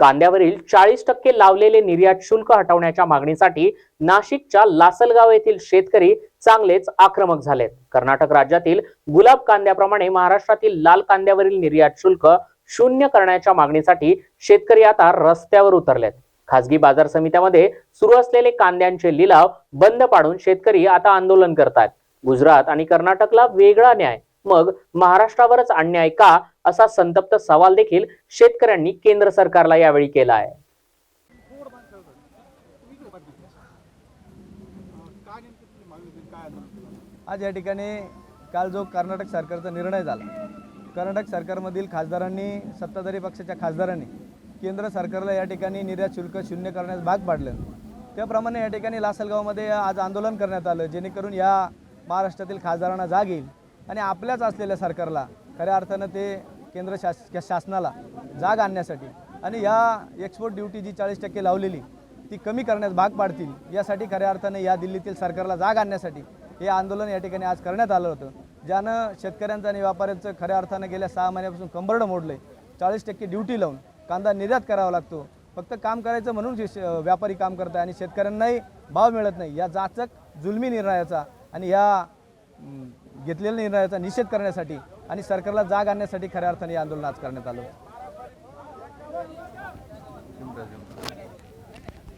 कांद्यावरील चाळीस टक्के लावलेले निर्यात शुल्क हटवण्याच्या मागणीसाठी नाशिकच्या लासलगाव येथील शेतकरी चांगलेच आक्रमक झालेत. कर्नाटक राज्यातील गुलाब कांद्याप्रमाणे महाराष्ट्रातील लाल कांद्यावरील निर्यात शुल्क शून्य करण्याच्या मागणीसाठी शेतकरी आता रस्त्यावर उतरलेत. खासगी बाजार समित्यामध्ये सुरू असलेले कांद्यांचे लिलाव बंद पाडून शेतकरी आता आंदोलन करतात गुजरात आणि कर्नाटकला वेगळा न्याय मग महाराष्ट्रावरच अन्याय का? असा संतप्त सवाल देखील शेतकऱ्यांनी केंद्र सरकारला यावेळी केला आहे. आज या ठिकाणी काल जो कर्नाटक सरकारचा निर्णय झाला कर्नाटक सरकारमधील खासदारांनी सत्ताधारी पक्षाच्या खासदारांनी केंद्र सरकारला या ठिकाणी निर्यात शुल्क शून्य करण्यास भाग पाडलं. त्याप्रमाणे या ठिकाणी लासलगावमध्ये आज आंदोलन करण्यात आलं जेणेकरून या महाराष्ट्रातील खासदारांना जाग येईल आणि आपल्याच असलेल्या सरकारला खऱ्या अर्थानं ते केंद्र शास शासनाला जाग आणण्यासाठी आणि या एक्सपोर्ट ड्युटी जी चाळीस टक्के लावलेली ती कमी करण्यास भाग पाडतील यासाठी खऱ्या अर्थाने या दिल्लीतील सरकारला जाग आणण्यासाठी हे आंदोलन या ठिकाणी आज करण्यात आलं होतं. ज्यानं शेतकऱ्यांचं आणि व्यापाऱ्यांचं खऱ्या अर्थानं गेल्या सहा महिन्यापासून कंबरडं मोडलं आहे चाळीस टक्के ड्युटी लावून कांदा निर्यात करावा लागतो. फक्त काम करायचं म्हणून व्यापारी काम करत आहे आणि शेतकऱ्यांनाही भाव मिळत नाही या जाचक जुलमी निर्णयाचा आणि या घेतलेल्या निर्णयाचा निषेध करण्यासाठी आणि सरकारला जाग आणण्यासाठी खऱ्या अर्थाने हे आंदोलन आज करण्यात आलं.